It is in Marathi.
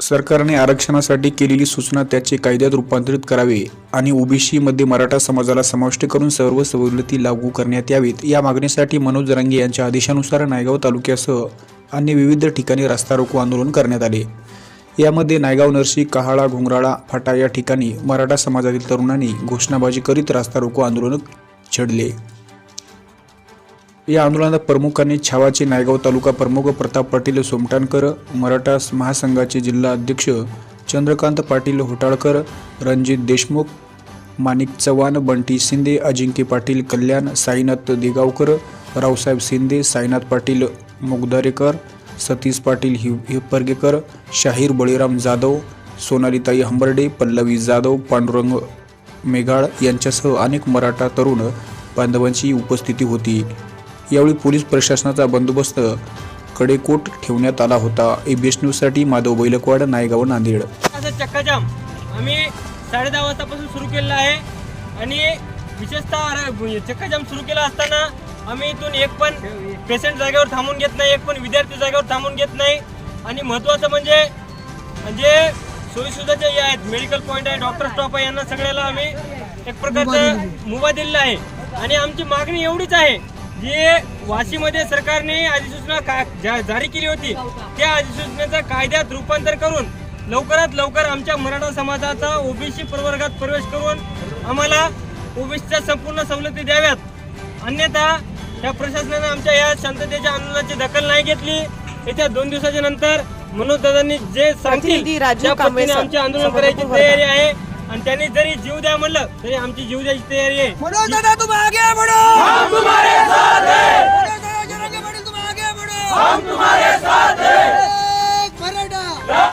सरकारने आरक्षणासाठी केलेली सूचना त्याचे कायद्यात रूपांतरित करावे आणि ओबीसीमध्ये मराठा समाजाला समाविष्ट करून सर्व सवलती लागू करण्यात यावेत. या मागणीसाठी मनोज जरांगे यांच्या आदेशानुसार नायगाव तालुक्यासह अन्य विविध ठिकाणी रास्ता रोको आंदोलन करण्यात आले. यामध्ये नायगाव नरसी कहाळा घुंगराळा फाटा या ठिकाणी मराठा समाजातील तरुणांनी घोषणाबाजी करीत रास्ता रोको आंदोलन छेडले. या आंदोलनात प्रमुखांनी छावाचे नायगाव तालुका प्रमुख प्रताप पाटील सोमटाणकर मराठा महासंघाचे जिल्हा अध्यक्ष चंद्रकांत पाटील होटाळकर रणजित देशमुख माणिक चव्हाण बंटी शिंदे अजिंक्य पाटील कल्याण साईनाथ देगावकर रावसाहेब शिंदे साईनाथ पाटील मुगदारेकर सतीश पाटील हि हिप्परगेकर शाहीर बळीराम जाधव सोनालीताई हंबर्डे पल्लवी जाधव पांडुरंग मेघाळ यांच्यासह अनेक मराठा तरुण बांधवांची उपस्थिती होती. यावेळी पोलीस प्रशासनाचा बंदोबस्त कडेकोट ठेवण्यात आला होता. एबीएस न्यूजसाठी माधव बैलकवाड नायगाव नांदेड. असं चक्काजाम. आम्ही साडे दहा वाजतापासून सुरू केलेला आहे. आणि विशेषतः चक्काजाम सुरू केला असताना आम्ही इथून एक पण पेशंट जागेवर थांबून घेत नाही एक पण विद्यार्थी जागेवर थांबून घेत नाही. आणि महत्त्वाचं म्हणजे म्हणजे सोयीसुविधा जे आहेत. मेडिकल पॉईंट आहे डॉक्टर स्टॉप आहे यांना सगळ्याला आम्ही एक प्रकारचं मुभा दिलेला आहे. आणि आमची मागणी एवढीच आहे जी वाशीमध्ये सरकारने अधिसूचना जारी केली होती. त्या अधिसूचनेचं कायद्यात रूपांतर करून लवकरात लवकर आमच्या मराठा समाजाचा ओबीसी प्रवर्गात प्रवेश करून आम्हाला ओबीसीच्या संपूर्ण सवलती द्याव्यात. अन्यथा या प्रशासनाने आमच्या या शांततेच्या आंदोलनाची दखल नाही घेतली. येत्या दोन दिवसाच्या नंतर मनोज दादांनी जे सांगतील त्या पद्धतीने सर. आमचे आंदोलन करायची तयारी आहे. आणि त्यांनी जरी जीव द्या म्हणलं तरी आमची जीव द्यायची तयारी आहे. हम तुम्हारे साथ हैं